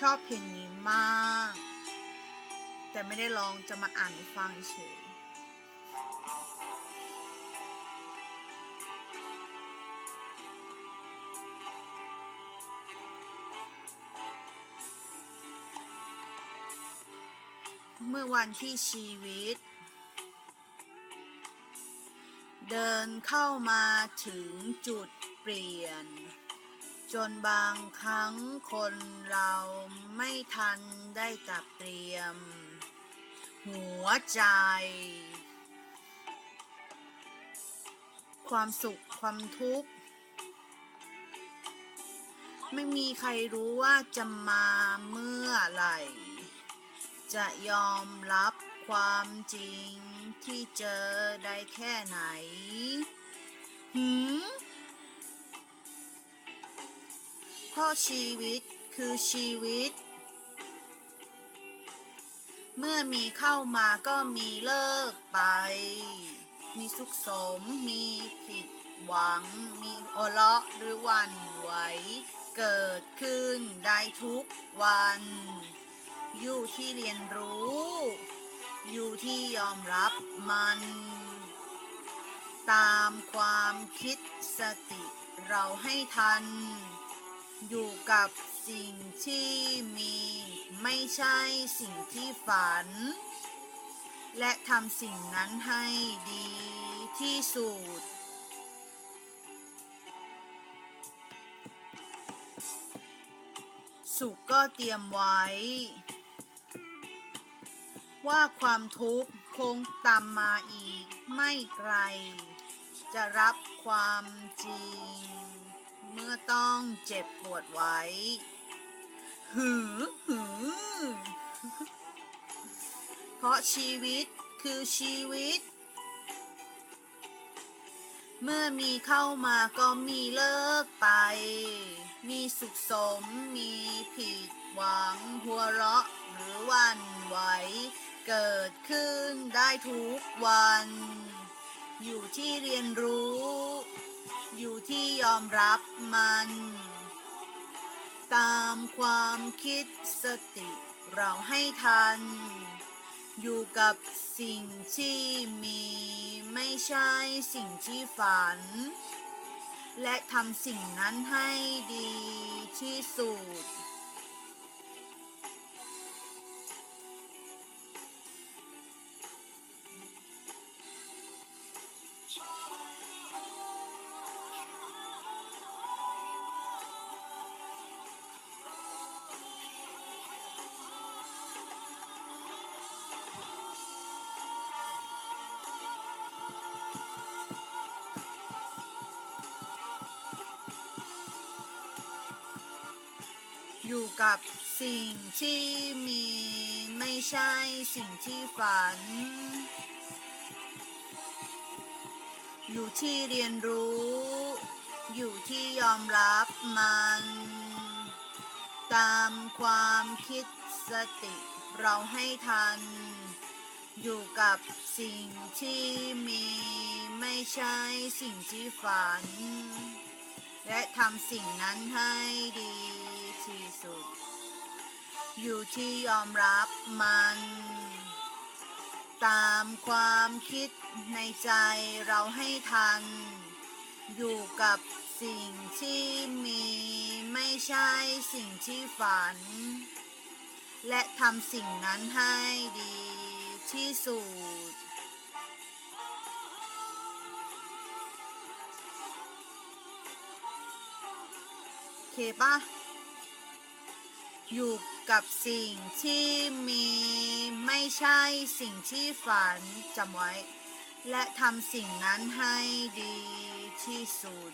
ชอบเพลงนี้มาก แต่ไม่ได้ร้องจะมาอ่านฟังเฉยเมื่อวันที่ชีวิต เดินเข้ามาถึงจุดเปลี่ยน จนบางครั้งคนเราไม่ทันได้จับเตรียม หัวใจ ความสุขความทุกข์ ไม่มีใครรู้ว่าจะมาเมื่อไหร่ จะยอมรับความจริงที่เจอได้แค่ไหน ราะชีวิตคือชีวิต เมื่อมีเข้ามาก็มีเลิกไป มีสุขสม มีผิดหวัง มีโอเลาะหรือวันไหว เกิดขึ้นได้ทุกวัน อยู่ที่เรียนรู้ อยู่ที่ยอมรับมัน ตามความคิดสติเราให้ทัน อยู่กับสิ่งที่มีไม่ใช่สิ่งที่ฝัน และทำสิ่งนั้นให้ดีที่สุด สุขก็เตรียมไว้ ว่าความทุกข์คงตามมาอีกไม่ไกล จะรับความจริง เมื่อต้องเจ็บปวดไว้ หือหือเพราะชีวิตคือชีวิต เมื่อมีเข้ามาก็มีเลิกไป มีสุขสม มีผิดหวัง หัวเราะหรือวันไหว เกิดขึ้นได้ทุกวัน อยู่ที่เรียนรู้ อยู่ที่ยอมรับมัน ตามความคิดสติเราให้ทัน อยู่กับสิ่งที่มีไม่ใช่สิ่งที่ฝัน และทำสิ่งนั้นให้ดีที่สุด อยู่กับสิ่งที่มีไม่ใช่สิ่งที่ฝัน อยู่ที่เรียนรู้ อยู่ที่ยอมรับมัน ตามความคิดสติเราให้ทัน อยู่กับสิ่งที่มีไม่ใช่สิ่งที่ฝัน และทำสิ่งนั้นให้ดี ที่สุด อยู่ที่ยอมรับมัน ตามความคิดในใจเราให้ทัน อยู่กับสิ่งที่มีไม่ใช่สิ่งที่ฝัน และทำสิ่งนั้นให้ดีที่สุดโอเคปะ อยู่กับสิ่งที่มีไม่ใช่สิ่งที่ฝันจำไว้ และทำสิ่งนั้นให้ดีที่สุด